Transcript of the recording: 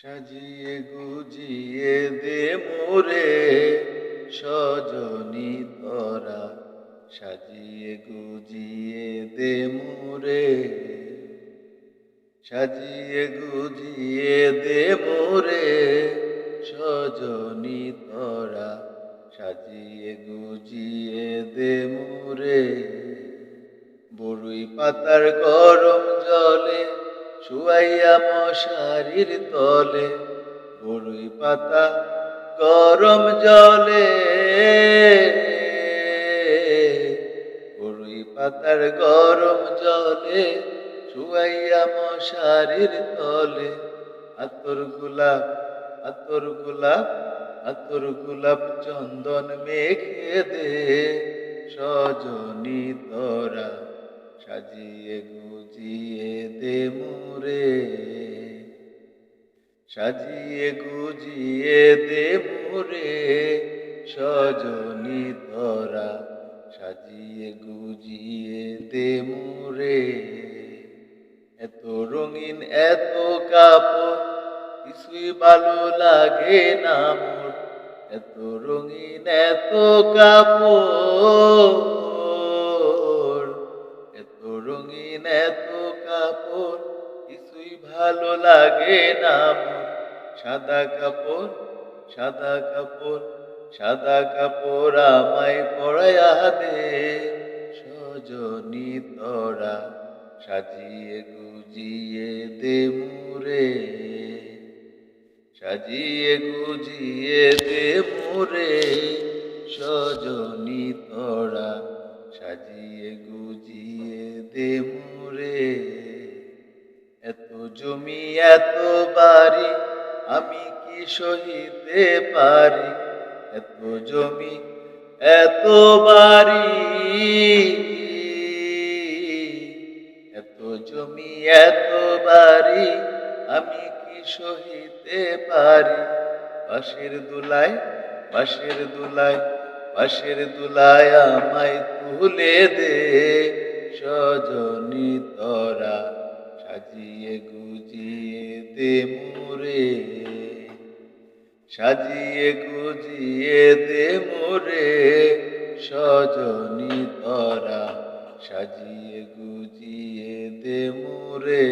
সাজিয়ে গুজিয়ে দে মোরে সজনি তরা। সাজিয়ে গুজিয়ে দে মোরে সাজিয়ে গুজিয়ে দে মোরে সজনি তরা। সাজিয়ে গুজিয়ে দে মোরে বড়ুই পাতার গরম জলে শুয়াইয়া মশারির তলে বড়ুই পাতা গরম জলে। বড়ুই পাতার গরম জলে শুয়াইয়া মশারির তলে। আতর গোলাপ আতর গোলাপ আতর গোলাপ চন্দন মেখে দে। সজনি তোরা সাজিয়ে গুজিয়ে দে মোরে সাজিয়ে গুজিয়ে দে মোরে সজনি তোরা সাজিয়ে গুজিয়ে দে মোরে এত রঙিন, এত কাপড়, কিছুই ভালো লাগে না মোর। এত রঙিন, এত কাপড়। এত কাপড় কিছুই ভালো লাগে না সাদা কাপড় সাদা কাপড় সাদা কাপড় আমায় পরাইয়া দে। সজনি তরা সাজিয়ে গুজিয়ে দে মুরে। সাজিয়ে গুজিয়ে দে মুরে। সজনি তরা সাজিয়ে গুজিয়ে দে মুরে এত জমি, এত বাড়ি, আমি কি সহিতে পারি? এত জমি, এত বাড়ি, এত জমি, এত বাড়ি, আমি কি সহিতে পারি? বাঁশের দুলায় বাঁশের দুলায় বাঁশের দুলায় আমায় তুলে দে, সজনি গুজিয়ে দে মোরে সাজিয়ে গুজিয়ে দে মোরে সজনী তরা সাজিয়ে গুজিয়ে দে মোরে